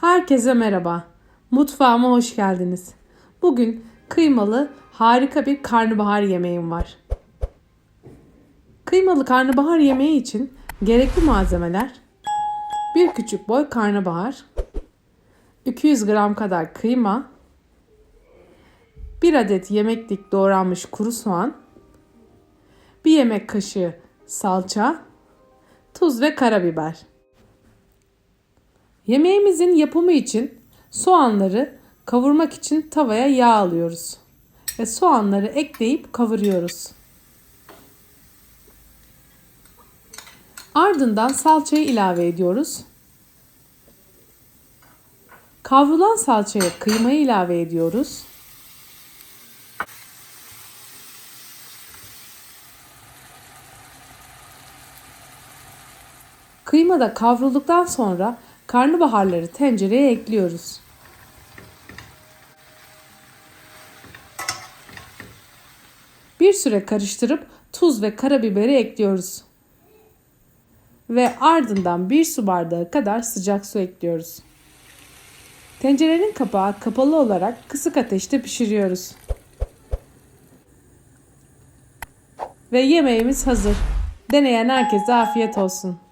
Herkese merhaba. Mutfağıma hoş geldiniz. Bugün kıymalı harika bir karnabahar yemeğim var. Kıymalı karnabahar yemeği için gerekli malzemeler bir küçük boy karnabahar, 200 gram kadar kıyma, 1 adet yemeklik doğranmış kuru soğan, 1 yemek kaşığı salça, tuz ve karabiber. Yemeğimizin yapımı için soğanları kavurmak için tavaya yağ alıyoruz ve soğanları ekleyip kavuruyoruz. Ardından salçayı ilave ediyoruz. Kavrulan salçaya kıymayı ilave ediyoruz. Kıyma da kavrulduktan sonra karnabaharları tencereye ekliyoruz. Bir süre karıştırıp tuz ve karabiberi ekliyoruz. Ve ardından bir su bardağı kadar sıcak su ekliyoruz. Tencerenin kapağı kapalı olarak kısık ateşte pişiriyoruz. Ve yemeğimiz hazır. Deneyen herkese afiyet olsun.